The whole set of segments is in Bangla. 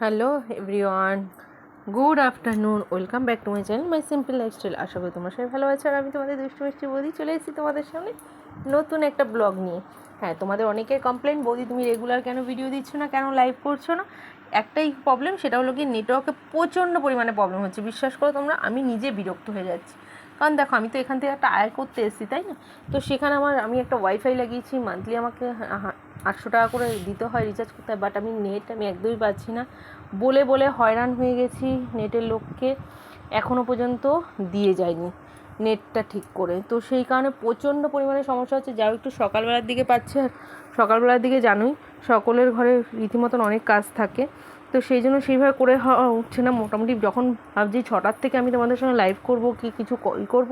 Hello everyone good afternoon welcome back to my channel my simple lifestyle আশা করি তোমার সবাই ভালো আছে আর আমি তোমাদের দুষ্টু মিষ্টি বৌদি চলে এসেছি তোমাদের সামনে নতুন একটা ব্লগ নিয়ে। হ্যাঁ তোমাদের অনেকের কমপ্লেন বৌদি, তুমি রেগুলার কেন ভিডিও দিচ্ছ না, কেন লাইভ করছ না? একটাই প্রবলেম সেটা হলো কি নেটওয়ার্কে প্রচণ্ড পরিমাণে প্রবলেম হচ্ছে। বিশ্বাস করো তোমরা, আমি নিজে বিরক্ত হয়ে যাচ্ছি। কারণ দেখো, আমি তো এখান থেকে একটা আয় করতে এসেছি, তাই না? তো সেখানে আমার, আমি একটা ওয়াইফাই লাগিয়েছি মান্থলি আমাকে আটশো টাকা করে দিতে হয় রিচার্জ করতে হয় বাট আমি নেট আমি একদমই পাচ্ছি না। বলে বলে হয়রান হয়ে গেছি নেটের লোককে এখনও পর্যন্ত দিয়ে যায়নি নেটটা ঠিক করে। তো সেই কারণে প্রচণ্ড পরিমাণে সমস্যা হচ্ছে। যাও একটু সকালবেলার দিকে পাচ্ছে আর সকালবেলার দিকে জানোই, সকলের ঘরে রীতিমতন অনেক কাজ থাকে। তো সেই জন্য সেইভাবে করে উঠছে না। মোটামুটি যখন ভাবছি ছটার থেকে আমি তোমাদের সঙ্গে লাইভ করব, কি কিছু ই করব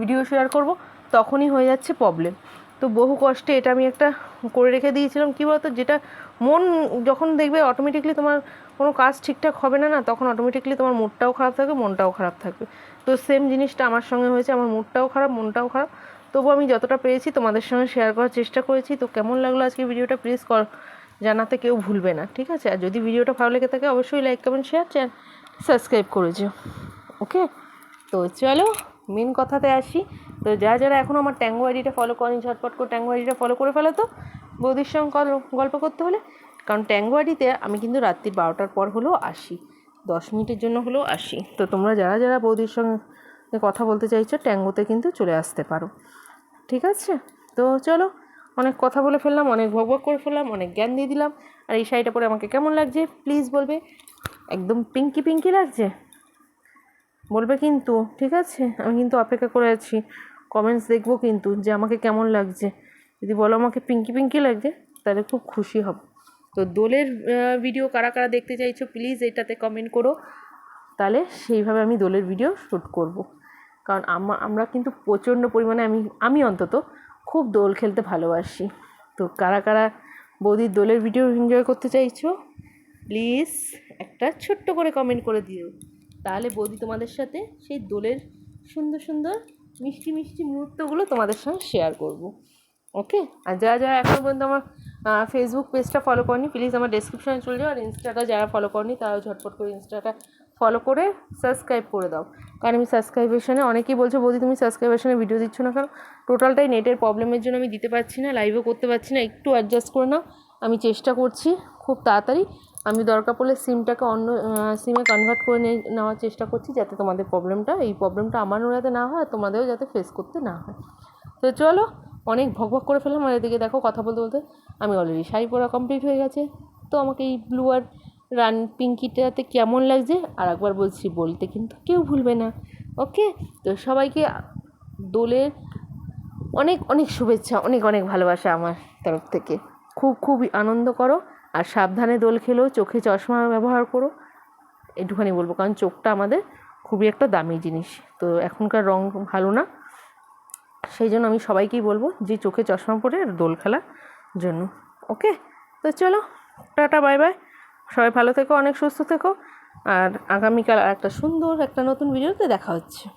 ভিডিও শেয়ার করব, তখনই হয়ে যাচ্ছে প্রবলেম তো বহু কষ্টে এটা আমি একটা করে রেখে দিয়েছিলাম। কী বলতো? যেটা মন যখন দেখবে অটোমেটিকলি তোমার কোনো কাজ ঠিকঠাক হবে না না, তখন অটোমেটিকলি তোমার মুডটাও খারাপ থাকবে, মনটাও খারাপ থাকবে। তো সেম জিনিসটা আমার সঙ্গে হয়েছে, আমার মুডটাও খারাপ, মনটাও খারাপ। তবু আমি যতটা পেরেছি তোমাদের সঙ্গে শেয়ার করার চেষ্টা করেছি। তো কেমন লাগল আজকে ভিডিওটা প্লিজ কর, জানাতে কেউ ভুলবে না, ঠিক আছে? আর যদি ভিডিওটা ভালো লেগে থাকে, অবশ্যই লাইক কমেন্ট শেয়ার চ্যান সাবস্ক্রাইব করে যেও ওকে তো চলো। মেন কথাতে আসি। তো যারা যারা এখনও আমার ট্যাঙ্গো আইডিটা ফলো করেনি, ঝটপট করে ট্যাঙ্গো আইডিটা ফলো করে ফেলো তো। বৌদির সঙ্গে গল- গল্প করতে হলে। কারণ ট্যাঙ্গো আইডিতে আমি কিন্তু রাত্রি বারোটার পর হলেও আসি। দশ মিনিটের জন্য হলেও আসি। তো তোমরা যারা যারা বৌদির সঙ্গে কথা বলতে চাইছো, ট্যাঙ্গোতে কিন্তু চলে আসতে পারো। ঠিক আছে? তো চলো, অনেক কথা বলে ফেললাম, অনেক ভগ ভগ করে ফেললাম, অনেক জ্ঞান দিয়ে দিলাম। আর এই শাড়িটা পরে আমাকে কেমন লাগছে প্লিজ বলবে। একদম পিঙ্কি পিঙ্কি লাগছে? বলবে কিন্তু, ঠিক আছে, আমি কিন্তু অপেক্ষা করে আছি। কমেন্টস দেখব কিন্তু যে আমাকে কেমন লাগছে। যদি বলো আমাকে পিঙ্কি পিঙ্কি লাগছে, তাহলে খুব খুশি হব। তো দোলের ভিডিও কারা কারা দেখতে চাইছো প্লিজ এটাতে কমেন্ট করো। তাহলে সেইভাবে আমি দোলের ভিডিও শ্যুট করব। কারণ আমা- আমরা কিন্তু প্রচণ্ড পরিমাণে আমি আমি অন্তত খুব দোল খেলতে ভালোবাসি। তো কারা কারা বৌদির দোলের ভিডিও এনজয় করতে চাইছো প্লিজ একটা ছোট্ট করে কমেন্ট করে দিও। তাহলে বৌদি তোমাদের সাথে সেই দোলের সুন্দর সুন্দর মিষ্টি মিষ্টি মুহূর্তগুলো তোমাদের সঙ্গে শেয়ার করব। ওকে আর যারা যারা এখনও পর্যন্ত আমার ফেসবুক পেজটা ফলো করনি প্লিজ আমার ডেসক্রিপশনে চলে যাও। আর ইনস্টাটা যারা ফলো করনি, তারাও ঝটপট করে ইনস্টাটা ফলো করে সাবস্ক্রাইব করে দাও। কারণ আমি সাবস্ক্রাইবেশনে অনেকেই বলছে, বৌদি, তুমি সাবস্ক্রাইবেশনে ভিডিও দিচ্ছ না কেন? টোটালটাই নেটের প্রবলেমের জন্য আমি দিতে পারছি না লাইভও করতে পারছি না। একটু অ্যাডজাস্ট করে নাও। আমি চেষ্টা করছি খুব তাড়াতাড়ি। আমি দরকার পড়লে সিমটাকে অন্য সিমে কনভার্ট করে নিয়ে নেওয়ার চেষ্টা করছি যাতে তোমাদের প্রবলেমটা এই প্রবলেমটা আমারও যাতে না হয় তোমাদেরও যাতে ফেস করতে না হয়। তো চলো, অনেক ভক ভক করে ফেললাম আর এদিকে দেখো কথা বলতে বলতে আমি অলরেডি শাড়ি পরা কমপ্লিট হয়ে গেছে। তো আমাকে এই ব্লু আর রান পিঙ্কিটাতে কেমন লাগছে? আর একবার বলছি, বলতে কিন্তু কেউ ভুলবে না। ওকে তো সবাইকে দোলের অনেক অনেক শুভেচ্ছা, অনেক অনেক ভালোবাসা আমার তরফ থেকে। খুব খুব আনন্দ করো। আর সাবধানে দোল খেলো, চোখে চশমা ব্যবহার করো। একটুখানি বলব, কারণ চোখটা আমাদের খুবই একটা দামি জিনিস। তো এখনকার রং ভালো না। সেই জন্য আমি সবাইকেই বলব যে চোখে চশমা পরে দোল খেলার জন্য। ওকে? তো চলো, টাটা, বাই বাই। সবাই ভালো থেকো, অনেক সুস্থ থেকো। আর আগামীকাল আর একটা সুন্দর, একটা নতুন ভিডিওতে দেখা হচ্ছে।